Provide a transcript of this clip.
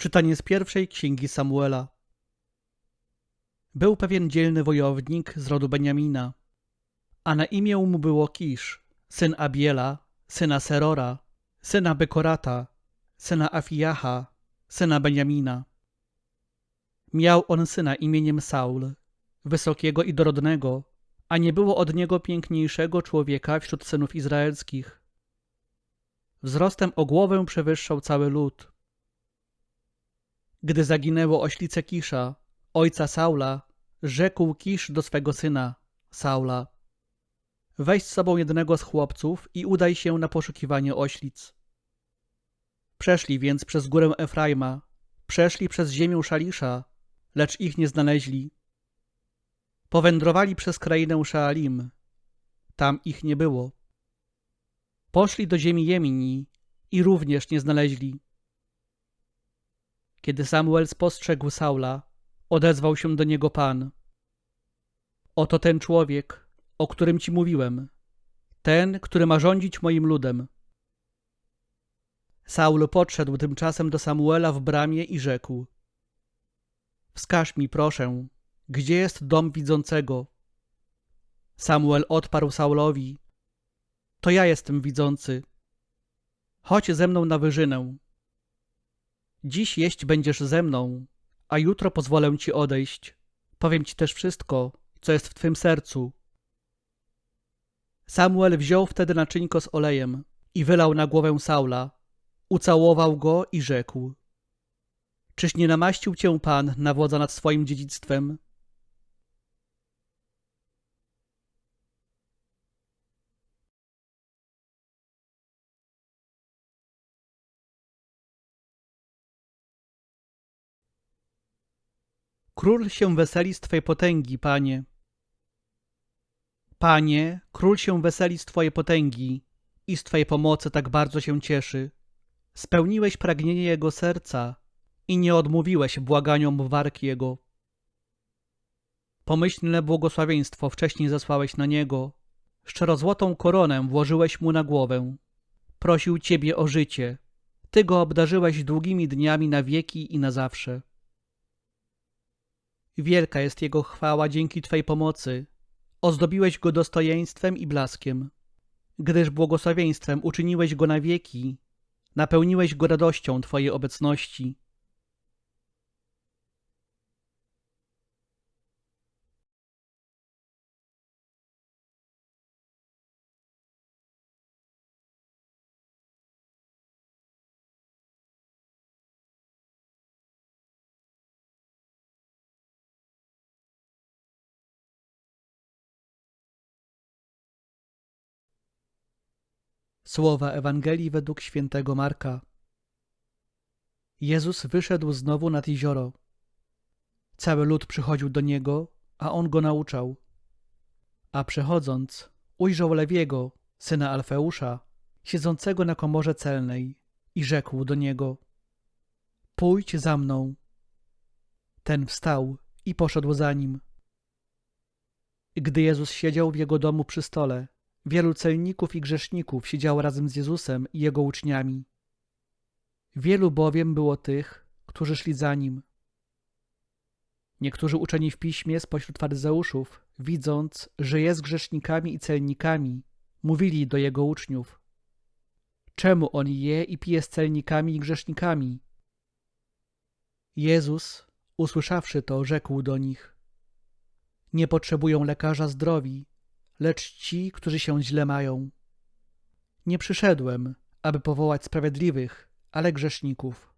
Czytanie z pierwszej księgi Samuela. Był pewien dzielny wojownik z rodu Beniamina, a na imię mu było Kisz, syn Abiela, syna Serora, syna Bekorata, syna Afijaha, syna Beniamina. Miał on syna imieniem Saul, wysokiego i dorodnego, a nie było od niego piękniejszego człowieka wśród synów izraelskich. Wzrostem o głowę przewyższał cały lud. Gdy zaginęło oślice Kisza, ojca Saula, rzekł Kisz do swego syna, Saula. Weź z sobą jednego z chłopców i udaj się na poszukiwanie oślic. Przeszli więc przez górę Efraima, przeszli przez ziemię Szalisza, lecz ich nie znaleźli. Powędrowali przez krainę Szaalim. Tam ich nie było. Poszli do ziemi Jemini i również nie znaleźli. Kiedy Samuel spostrzegł Saula, odezwał się do niego Pan. Oto ten człowiek, o którym ci mówiłem, ten, który ma rządzić moim ludem. Saul podszedł tymczasem do Samuela w bramie i rzekł: Wskaż mi, proszę, gdzie jest dom widzącego? Samuel odparł Saulowi: To ja jestem widzący. Chodź ze mną na wyżynę. Dziś jeść będziesz ze mną, a jutro pozwolę ci odejść. Powiem ci też wszystko, co jest w twym sercu. Samuel wziął wtedy naczyńko z olejem i wylał na głowę Saula, ucałował go i rzekł: Czyż nie namaścił cię Pan na wodza nad swoim dziedzictwem? Król się weseli z Twej potęgi, Panie. Panie, król się weseli z Twojej potęgi i z Twojej pomocy tak bardzo się cieszy. Spełniłeś pragnienie jego serca i nie odmówiłeś błaganiom warg jego. Pomyślne błogosławieństwo wcześniej zesłałeś na niego, szczerozłotą koronę włożyłeś mu na głowę. Prosił Ciebie o życie, Ty go obdarzyłeś długimi dniami na wieki i na zawsze. Wielka jest Jego chwała dzięki Twej pomocy. Ozdobiłeś Go dostojeństwem i blaskiem. Gdyż błogosławieństwem uczyniłeś Go na wieki, napełniłeś Go radością Twojej obecności. Słowa Ewangelii według świętego Marka. Jezus wyszedł znowu nad jezioro. Cały lud przychodził do niego, a on go nauczał. A przechodząc, ujrzał Lewiego, syna Alfeusza, siedzącego na komorze celnej i rzekł do niego: Pójdź za mną. Ten wstał i poszedł za nim. Gdy Jezus siedział w jego domu przy stole, Wielu celników i grzeszników siedziało razem z Jezusem i jego uczniami. Wielu bowiem było tych, którzy szli za nim. Niektórzy uczeni w piśmie spośród faryzeuszów, widząc, że jest grzesznikami i celnikami, mówili do jego uczniów: Czemu on je i pije z celnikami i grzesznikami? Jezus, usłyszawszy to, rzekł do nich: Nie potrzebują lekarza zdrowi, lecz ci, którzy się źle mają. Nie przyszedłem, aby powołać sprawiedliwych, ale grzeszników.